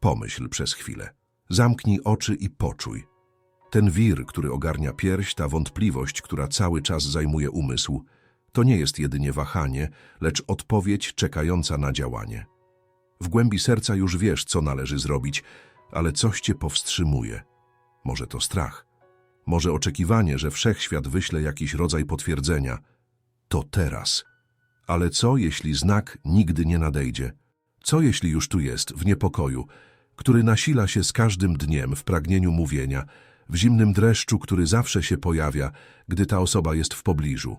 Pomyśl przez chwilę. Zamknij oczy i poczuj. Ten wir, który ogarnia pierś, ta wątpliwość, która cały czas zajmuje umysł, to nie jest jedynie wahanie, lecz odpowiedź czekająca na działanie. W głębi serca już wiesz, co należy zrobić, ale coś cię powstrzymuje. Może to strach, może oczekiwanie, że wszechświat wyśle jakiś rodzaj potwierdzenia. To teraz. Ale co, jeśli znak nigdy nie nadejdzie? Co, jeśli już tu jest, w niepokoju, który nasila się z każdym dniem w pragnieniu mówienia, w zimnym dreszczu, który zawsze się pojawia, gdy ta osoba jest w pobliżu?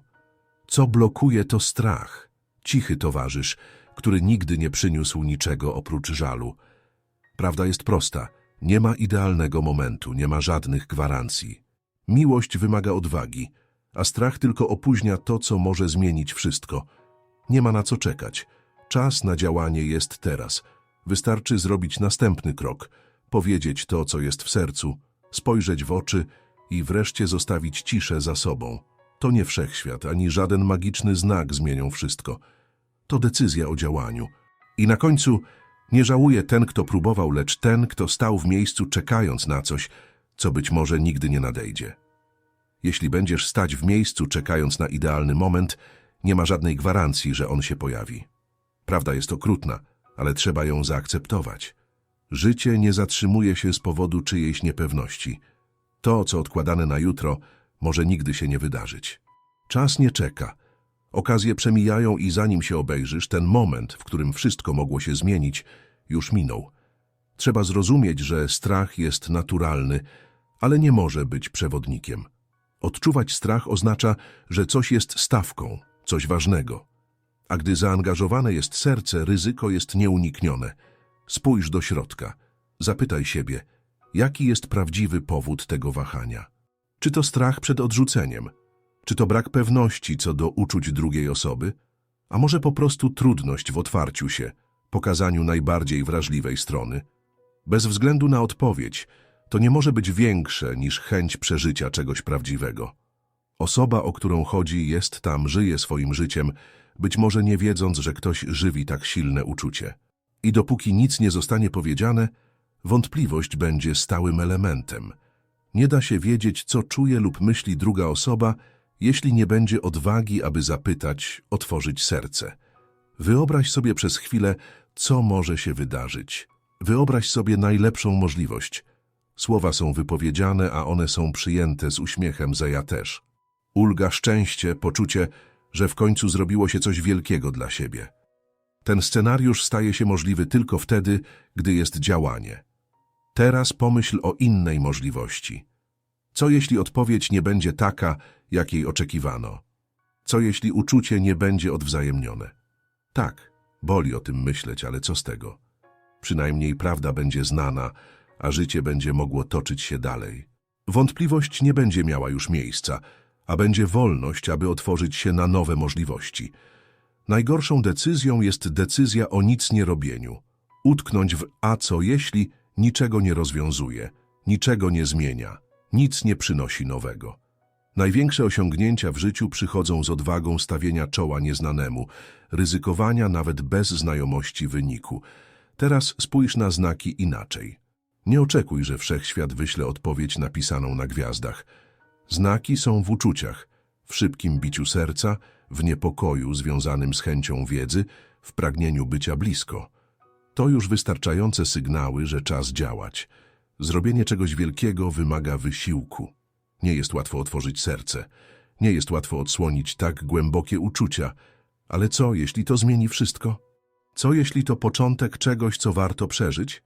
Co blokuje to strach? Cichy towarzysz, który nigdy nie przyniósł niczego oprócz żalu. Prawda jest prosta. Nie ma idealnego momentu, nie ma żadnych gwarancji. Miłość wymaga odwagi, a strach tylko opóźnia to, co może zmienić wszystko. Nie ma na co czekać. Czas na działanie jest teraz. Wystarczy zrobić następny krok, powiedzieć to, co jest w sercu, spojrzeć w oczy i wreszcie zostawić ciszę za sobą. To nie wszechświat, ani żaden magiczny znak zmienią wszystko. To decyzja o działaniu. I na końcu nie żałuje ten, kto próbował, lecz ten, kto stał w miejscu czekając na coś, co być może nigdy nie nadejdzie. Jeśli będziesz stać w miejscu czekając na idealny moment, nie ma żadnej gwarancji, że on się pojawi. Prawda jest okrutna, ale trzeba ją zaakceptować. Życie nie zatrzymuje się z powodu czyjejś niepewności. To, co odkładane na jutro, może nigdy się nie wydarzyć. Czas nie czeka. Okazje przemijają i zanim się obejrzysz, ten moment, w którym wszystko mogło się zmienić, już minął. Trzeba zrozumieć, że strach jest naturalny, ale nie może być przewodnikiem. Odczuwać strach oznacza, że coś jest stawką, coś ważnego. A gdy zaangażowane jest serce, ryzyko jest nieuniknione. Spójrz do środka. Zapytaj siebie, jaki jest prawdziwy powód tego wahania. Czy to strach przed odrzuceniem? Czy to brak pewności co do uczuć drugiej osoby? A może po prostu trudność w otwarciu się, pokazaniu najbardziej wrażliwej strony? Bez względu na odpowiedź, to nie może być większe niż chęć przeżycia czegoś prawdziwego. Osoba, o którą chodzi, jest tam, żyje swoim życiem, być może nie wiedząc, że ktoś żywi tak silne uczucie. I dopóki nic nie zostanie powiedziane, wątpliwość będzie stałym elementem. Nie da się wiedzieć, co czuje lub myśli druga osoba, jeśli nie będzie odwagi, aby zapytać, otworzyć serce. Wyobraź sobie przez chwilę, co może się wydarzyć. Wyobraź sobie najlepszą możliwość. Słowa są wypowiedziane, a one są przyjęte z uśmiechem, za ja też. Ulga, szczęście, poczucie, że w końcu zrobiło się coś wielkiego dla siebie. Ten scenariusz staje się możliwy tylko wtedy, gdy jest działanie. Teraz pomyśl o innej możliwości. Co jeśli odpowiedź nie będzie taka, jakiej oczekiwano? Co jeśli uczucie nie będzie odwzajemnione? Tak, boli o tym myśleć, ale co z tego? Przynajmniej prawda będzie znana, a życie będzie mogło toczyć się dalej. Wątpliwość nie będzie miała już miejsca, a będzie wolność, aby otworzyć się na nowe możliwości. Najgorszą decyzją jest decyzja o nic nie robieniu. Utknąć w a co jeśli niczego nie rozwiązuje, niczego nie zmienia, nic nie przynosi nowego. Największe osiągnięcia w życiu przychodzą z odwagą stawienia czoła nieznanemu, ryzykowania nawet bez znajomości wyniku. Teraz spójrz na znaki inaczej. Nie oczekuj, że wszechświat wyśle odpowiedź napisaną na gwiazdach. Znaki są w uczuciach, w szybkim biciu serca, w niepokoju związanym z chęcią wiedzy, w pragnieniu bycia blisko. To już wystarczające sygnały, że czas działać. Zrobienie czegoś wielkiego wymaga wysiłku. Nie jest łatwo otworzyć serce, nie jest łatwo odsłonić tak głębokie uczucia, ale co, jeśli to zmieni wszystko? Co, jeśli to początek czegoś, co warto przeżyć?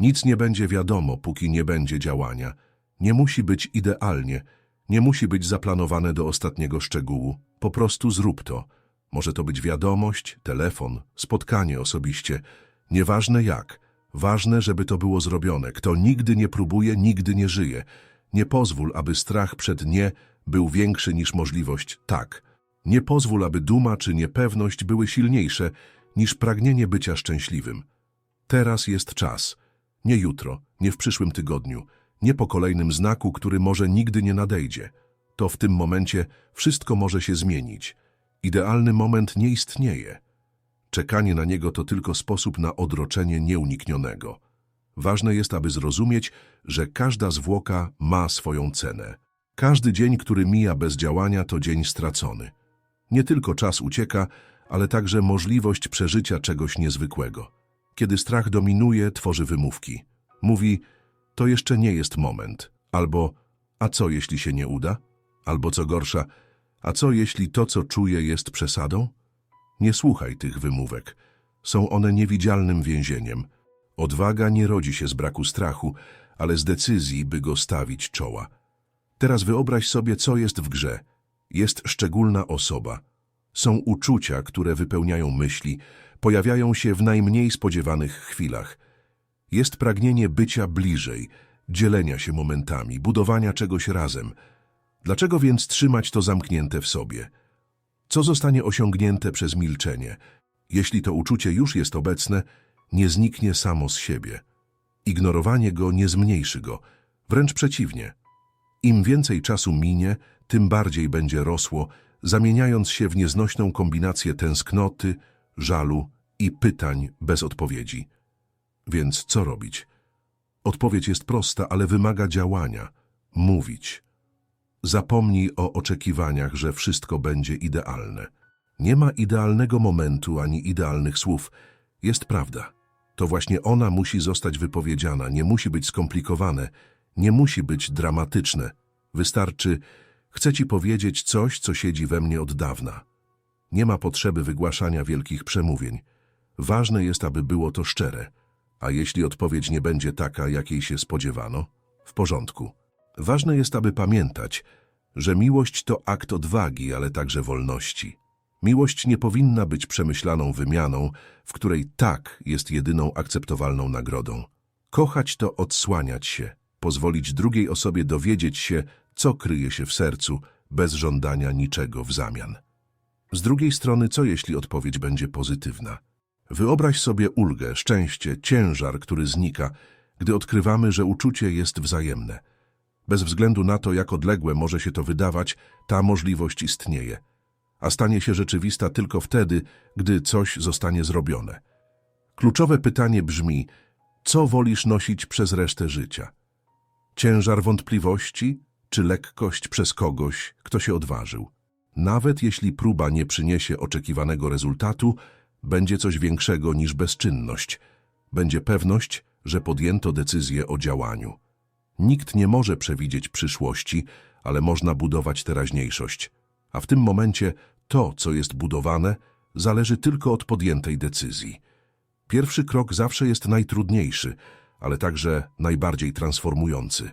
Nic nie będzie wiadomo, póki nie będzie działania. Nie musi być idealnie, nie musi być zaplanowane do ostatniego szczegółu. Po prostu zrób to. Może to być wiadomość, telefon, spotkanie osobiście. Nieważne jak. Ważne, żeby to było zrobione. Kto nigdy nie próbuje, nigdy nie żyje. Nie pozwól, aby strach przed nie był większy niż możliwość tak. Nie pozwól, aby duma czy niepewność były silniejsze niż pragnienie bycia szczęśliwym. Teraz jest czas. Nie jutro, nie w przyszłym tygodniu, nie po kolejnym znaku, który może nigdy nie nadejdzie. To w tym momencie wszystko może się zmienić. Idealny moment nie istnieje. Czekanie na niego to tylko sposób na odroczenie nieuniknionego. Ważne jest, aby zrozumieć, że każda zwłoka ma swoją cenę. Każdy dzień, który mija bez działania, to dzień stracony. Nie tylko czas ucieka, ale także możliwość przeżycia czegoś niezwykłego. Kiedy strach dominuje, tworzy wymówki. Mówi, to jeszcze nie jest moment. Albo, a co jeśli się nie uda? Albo co gorsza, a co jeśli to, co czuję, jest przesadą? Nie słuchaj tych wymówek. Są one niewidzialnym więzieniem. Odwaga nie rodzi się z braku strachu, ale z decyzji, by go stawić czoła. Teraz wyobraź sobie, co jest w grze. Jest szczególna osoba. Są uczucia, które wypełniają myśli, pojawiają się w najmniej spodziewanych chwilach. Jest pragnienie bycia bliżej, dzielenia się momentami, budowania czegoś razem. Dlaczego więc trzymać to zamknięte w sobie? Co zostanie osiągnięte przez milczenie? Jeśli to uczucie już jest obecne, nie zniknie samo z siebie. Ignorowanie go nie zmniejszy go, wręcz przeciwnie. Im więcej czasu minie, tym bardziej będzie rosło, zamieniając się w nieznośną kombinację tęsknoty, żalu i pytań bez odpowiedzi. Więc co robić? Odpowiedź jest prosta, ale wymaga działania. Mówić. Zapomnij o oczekiwaniach, że wszystko będzie idealne. Nie ma idealnego momentu ani idealnych słów. Jest prawda. To właśnie ona musi zostać wypowiedziana, nie musi być skomplikowane, nie musi być dramatyczne. Wystarczy, chcę ci powiedzieć coś, co siedzi we mnie od dawna. Nie ma potrzeby wygłaszania wielkich przemówień. Ważne jest, aby było to szczere. A jeśli odpowiedź nie będzie taka, jakiej się spodziewano, w porządku. Ważne jest, aby pamiętać, że miłość to akt odwagi, ale także wolności. Miłość nie powinna być przemyślaną wymianą, w której tak jest jedyną akceptowalną nagrodą. Kochać to odsłaniać się, pozwolić drugiej osobie dowiedzieć się, co kryje się w sercu, bez żądania niczego w zamian. Z drugiej strony, co jeśli odpowiedź będzie pozytywna? Wyobraź sobie ulgę, szczęście, ciężar, który znika, gdy odkrywamy, że uczucie jest wzajemne. Bez względu na to, jak odległe może się to wydawać, ta możliwość istnieje, a stanie się rzeczywista tylko wtedy, gdy coś zostanie zrobione. Kluczowe pytanie brzmi, co wolisz nosić przez resztę życia? Ciężar wątpliwości, czy lekkość przez kogoś, kto się odważył? Nawet jeśli próba nie przyniesie oczekiwanego rezultatu, będzie coś większego niż bezczynność. Będzie pewność, że podjęto decyzję o działaniu. Nikt nie może przewidzieć przyszłości, ale można budować teraźniejszość. A w tym momencie to, co jest budowane, zależy tylko od podjętej decyzji. Pierwszy krok zawsze jest najtrudniejszy, ale także najbardziej transformujący.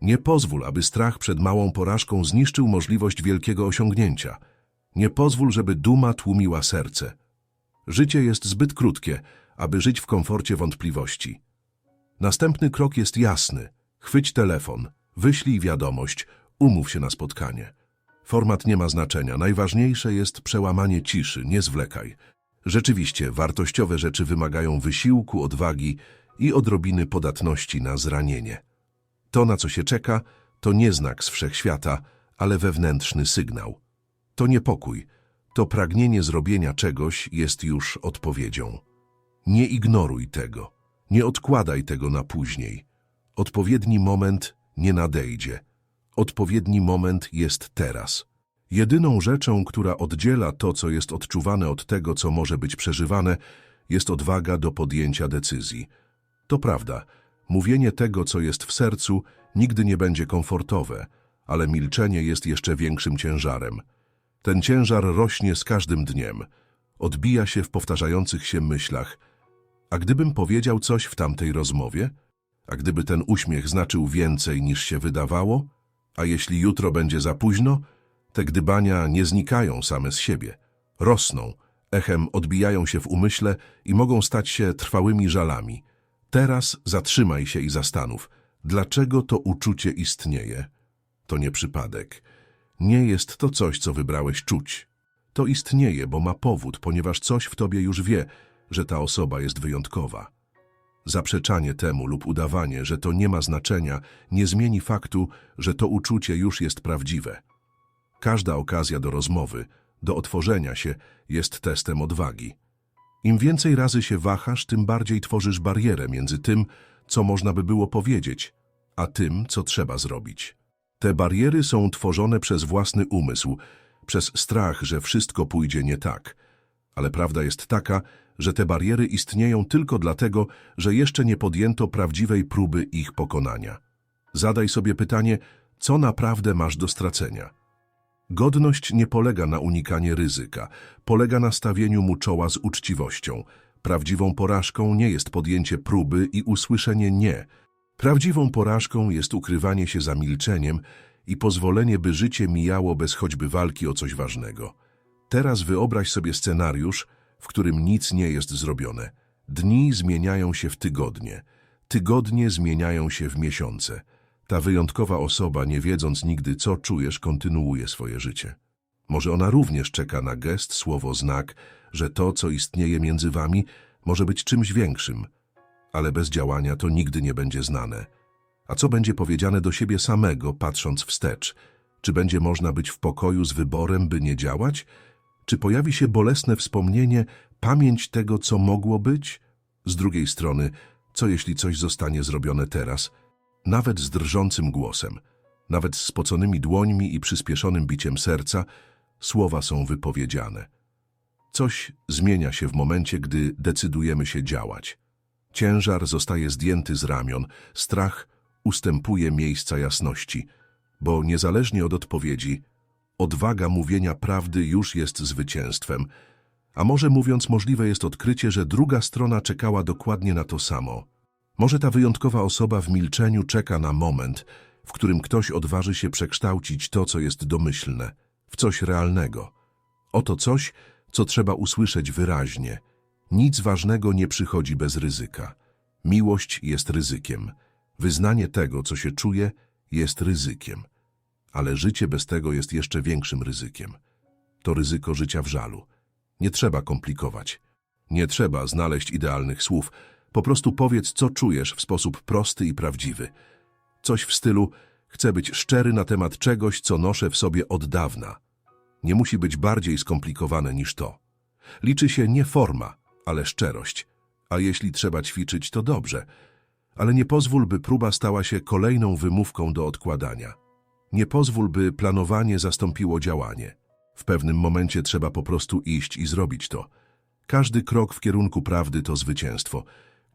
Nie pozwól, aby strach przed małą porażką zniszczył możliwość wielkiego osiągnięcia. Nie pozwól, żeby duma tłumiła serce. Życie jest zbyt krótkie, aby żyć w komforcie wątpliwości. Następny krok jest jasny. Chwyć telefon, wyślij wiadomość, umów się na spotkanie. Format nie ma znaczenia, najważniejsze jest przełamanie ciszy, nie zwlekaj. Rzeczywiście, wartościowe rzeczy wymagają wysiłku, odwagi i odrobiny podatności na zranienie. To, na co się czeka, to nie znak z wszechświata, ale wewnętrzny sygnał. To niepokój, to pragnienie zrobienia czegoś jest już odpowiedzią. Nie ignoruj tego, nie odkładaj tego na później. Odpowiedni moment nie nadejdzie. Odpowiedni moment jest teraz. Jedyną rzeczą, która oddziela to, co jest odczuwane od tego, co może być przeżywane, jest odwaga do podjęcia decyzji. To prawda, mówienie tego, co jest w sercu, nigdy nie będzie komfortowe, ale milczenie jest jeszcze większym ciężarem. Ten ciężar rośnie z każdym dniem, odbija się w powtarzających się myślach. A gdybym powiedział coś w tamtej rozmowie? A gdyby ten uśmiech znaczył więcej niż się wydawało? A jeśli jutro będzie za późno? Te gdybania nie znikają same z siebie. Rosną, echem odbijają się w umyśle i mogą stać się trwałymi żalami. Teraz zatrzymaj się i zastanów, dlaczego to uczucie istnieje. To nie przypadek. Nie jest to coś, co wybrałeś czuć. To istnieje, bo ma powód, ponieważ coś w tobie już wie, że ta osoba jest wyjątkowa. Zaprzeczanie temu lub udawanie, że to nie ma znaczenia, nie zmieni faktu, że to uczucie już jest prawdziwe. Każda okazja do rozmowy, do otworzenia się jest testem odwagi. Im więcej razy się wahasz, tym bardziej tworzysz barierę między tym, co można by było powiedzieć, a tym, co trzeba zrobić. Te bariery są tworzone przez własny umysł, przez strach, że wszystko pójdzie nie tak. Ale prawda jest taka, że te bariery istnieją tylko dlatego, że jeszcze nie podjęto prawdziwej próby ich pokonania. Zadaj sobie pytanie, co naprawdę masz do stracenia. Godność nie polega na unikanie ryzyka, polega na stawieniu mu czoła z uczciwością. Prawdziwą porażką nie jest podjęcie próby i usłyszenie nie. Prawdziwą porażką jest ukrywanie się za milczeniem i pozwolenie, by życie mijało bez choćby walki o coś ważnego. Teraz wyobraź sobie scenariusz, w którym nic nie jest zrobione. Dni zmieniają się w tygodnie, tygodnie zmieniają się w miesiące. Ta wyjątkowa osoba, nie wiedząc nigdy, co czujesz, kontynuuje swoje życie. Może ona również czeka na gest, słowo, znak, że to, co istnieje między wami, może być czymś większym, ale bez działania to nigdy nie będzie znane. A co będzie powiedziane do siebie samego, patrząc wstecz? Czy będzie można być w pokoju z wyborem, by nie działać? Czy pojawi się bolesne wspomnienie, pamięć tego, co mogło być? Z drugiej strony, co jeśli coś zostanie zrobione teraz, nawet z drżącym głosem, nawet z spoconymi dłońmi i przyspieszonym biciem serca, słowa są wypowiedziane. Coś zmienia się w momencie, gdy decydujemy się działać. Ciężar zostaje zdjęty z ramion, strach ustępuje miejsca jasności, bo niezależnie od odpowiedzi, odwaga mówienia prawdy już jest zwycięstwem, a może mówiąc możliwe jest odkrycie, że druga strona czekała dokładnie na to samo. Może ta wyjątkowa osoba w milczeniu czeka na moment, w którym ktoś odważy się przekształcić to, co jest domyślne, w coś realnego. Oto coś, co trzeba usłyszeć wyraźnie. Nic ważnego nie przychodzi bez ryzyka. Miłość jest ryzykiem. Wyznanie tego, co się czuje, jest ryzykiem. Ale życie bez tego jest jeszcze większym ryzykiem. To ryzyko życia w żalu. Nie trzeba komplikować. Nie trzeba znaleźć idealnych słów. Po prostu powiedz, co czujesz w sposób prosty i prawdziwy. Coś w stylu chcę być szczery na temat czegoś, co noszę w sobie od dawna. Nie musi być bardziej skomplikowane niż to. Liczy się nie forma, ale szczerość. A jeśli trzeba ćwiczyć, to dobrze. Ale nie pozwól, by próba stała się kolejną wymówką do odkładania. Nie pozwól, by planowanie zastąpiło działanie. W pewnym momencie trzeba po prostu iść i zrobić to. Każdy krok w kierunku prawdy to zwycięstwo.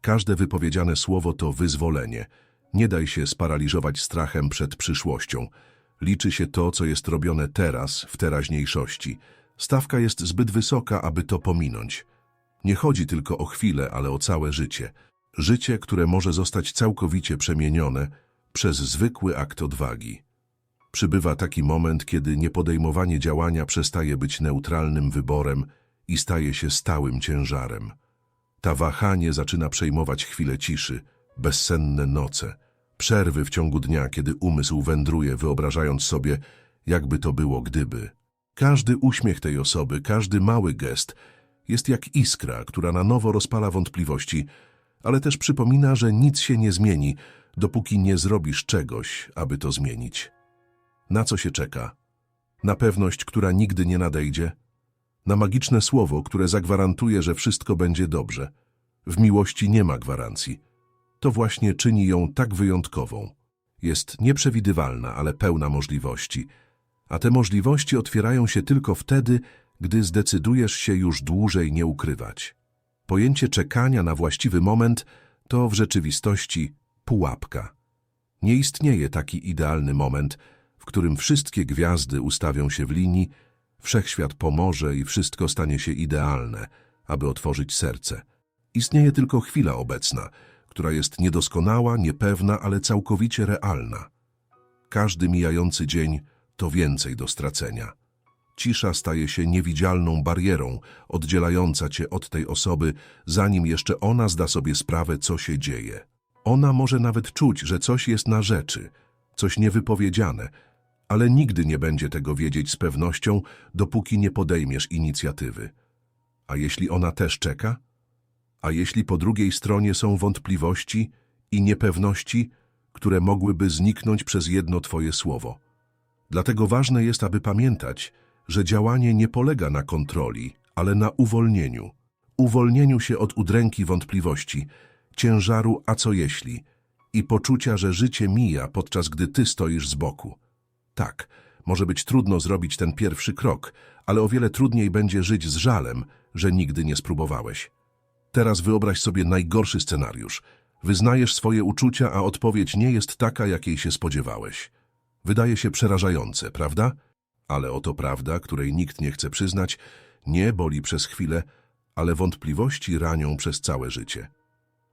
Każde wypowiedziane słowo to wyzwolenie. Nie daj się sparaliżować strachem przed przyszłością. Liczy się to, co jest robione teraz, w teraźniejszości. Stawka jest zbyt wysoka, aby to pominąć. Nie chodzi tylko o chwilę, ale o całe życie. Życie, które może zostać całkowicie przemienione przez zwykły akt odwagi. Przybywa taki moment, kiedy niepodejmowanie działania przestaje być neutralnym wyborem i staje się stałym ciężarem. Ta wahanie zaczyna przejmować chwile ciszy, bezsenne noce, przerwy w ciągu dnia, kiedy umysł wędruje, wyobrażając sobie, jakby to było gdyby. Każdy uśmiech tej osoby, każdy mały gest jest jak iskra, która na nowo rozpala wątpliwości, ale też przypomina, że nic się nie zmieni, dopóki nie zrobisz czegoś, aby to zmienić. Na co się czeka? Na pewność, która nigdy nie nadejdzie? Na magiczne słowo, które zagwarantuje, że wszystko będzie dobrze. W miłości nie ma gwarancji. To właśnie czyni ją tak wyjątkową. Jest nieprzewidywalna, ale pełna możliwości. A te możliwości otwierają się tylko wtedy, gdy zdecydujesz się już dłużej nie ukrywać. Pojęcie czekania na właściwy moment to w rzeczywistości pułapka. Nie istnieje taki idealny moment, w którym wszystkie gwiazdy ustawią się w linii, wszechświat pomoże i wszystko stanie się idealne, aby otworzyć serce. Istnieje tylko chwila obecna, która jest niedoskonała, niepewna, ale całkowicie realna. Każdy mijający dzień to więcej do stracenia. Cisza staje się niewidzialną barierą, oddzielająca cię od tej osoby, zanim jeszcze ona zda sobie sprawę, co się dzieje. Ona może nawet czuć, że coś jest na rzeczy, coś niewypowiedziane, ale nigdy nie będzie tego wiedzieć z pewnością, dopóki nie podejmiesz inicjatywy. A jeśli ona też czeka? A jeśli po drugiej stronie są wątpliwości i niepewności, które mogłyby zniknąć przez jedno Twoje słowo? Dlatego ważne jest, aby pamiętać, że działanie nie polega na kontroli, ale na uwolnieniu. Uwolnieniu się od udręki wątpliwości, ciężaru a co jeśli i poczucia, że życie mija, podczas gdy ty stoisz z boku. Tak, może być trudno zrobić ten pierwszy krok, ale o wiele trudniej będzie żyć z żalem, że nigdy nie spróbowałeś. Teraz wyobraź sobie najgorszy scenariusz. Wyznajesz swoje uczucia, a odpowiedź nie jest taka, jakiej się spodziewałeś. Wydaje się przerażające, prawda? Ale oto prawda, której nikt nie chce przyznać, nie boli przez chwilę, ale wątpliwości ranią przez całe życie.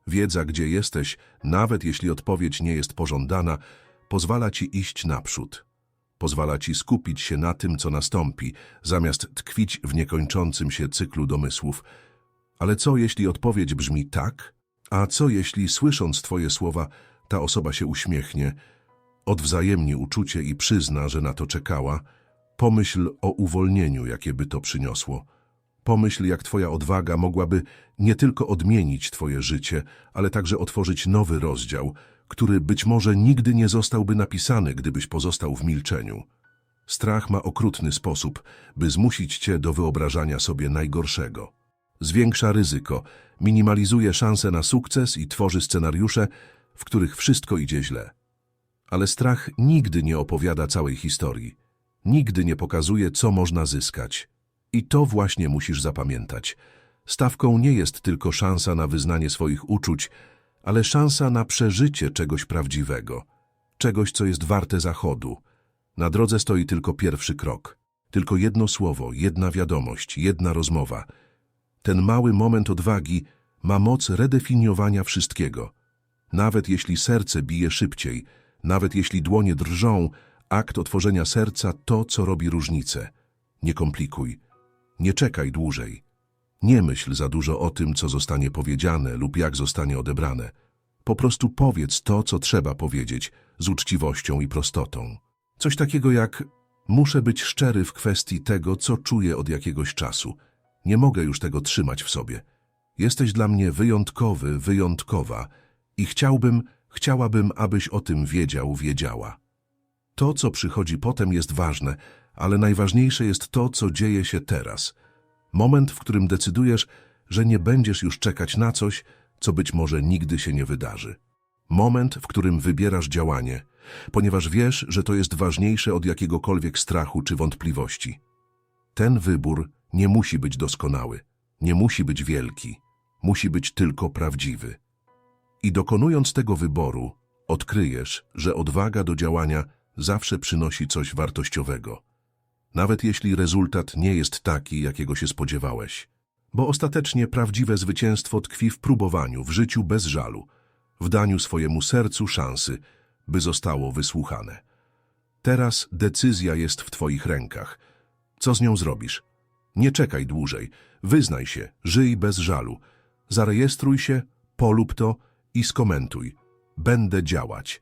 Wiedza, gdzie jesteś, nawet jeśli odpowiedź nie jest pożądana, pozwala ci iść naprzód. Pozwala ci skupić się na tym, co nastąpi, zamiast tkwić w niekończącym się cyklu domysłów. Ale co, jeśli odpowiedź brzmi tak? A co, jeśli słysząc twoje słowa, ta osoba się uśmiechnie, odwzajemni uczucie i przyzna, że na to czekała? Pomyśl o uwolnieniu, jakie by to przyniosło. Pomyśl, jak twoja odwaga mogłaby nie tylko odmienić twoje życie, ale także otworzyć nowy rozdział, który być może nigdy nie zostałby napisany, gdybyś pozostał w milczeniu. Strach ma okrutny sposób, by zmusić cię do wyobrażania sobie najgorszego. Zwiększa ryzyko, minimalizuje szanse na sukces i tworzy scenariusze, w których wszystko idzie źle. Ale strach nigdy nie opowiada całej historii. Nigdy nie pokazuje, co można zyskać. I to właśnie musisz zapamiętać. Stawką nie jest tylko szansa na wyznanie swoich uczuć, ale szansa na przeżycie czegoś prawdziwego, czegoś, co jest warte zachodu. Na drodze stoi tylko pierwszy krok, tylko jedno słowo, jedna wiadomość, jedna rozmowa. Ten mały moment odwagi ma moc redefiniowania wszystkiego. Nawet jeśli serce bije szybciej, nawet jeśli dłonie drżą, akt otworzenia serca to, co robi różnicę. Nie komplikuj, nie czekaj dłużej. Nie myśl za dużo o tym, co zostanie powiedziane lub jak zostanie odebrane. Po prostu powiedz to, co trzeba powiedzieć, z uczciwością i prostotą. Coś takiego jak muszę być szczery w kwestii tego, co czuję od jakiegoś czasu. Nie mogę już tego trzymać w sobie. Jesteś dla mnie wyjątkowy, wyjątkowa i chciałbym, chciałabym, abyś o tym wiedział, wiedziała. To, co przychodzi potem, jest ważne, ale najważniejsze jest to, co dzieje się teraz. Moment, w którym decydujesz, że nie będziesz już czekać na coś, co być może nigdy się nie wydarzy. Moment, w którym wybierasz działanie, ponieważ wiesz, że to jest ważniejsze od jakiegokolwiek strachu czy wątpliwości. Ten wybór nie musi być doskonały, nie musi być wielki, musi być tylko prawdziwy. I dokonując tego wyboru, odkryjesz, że odwaga do działania zawsze przynosi coś wartościowego. Nawet jeśli rezultat nie jest taki, jakiego się spodziewałeś. Bo ostatecznie prawdziwe zwycięstwo tkwi w próbowaniu, w życiu bez żalu, w daniu swojemu sercu szansy, by zostało wysłuchane. Teraz decyzja jest w twoich rękach. Co z nią zrobisz? Nie czekaj dłużej. Wyznaj się, żyj bez żalu. Zarejestruj się, polub to i skomentuj. Będę działać.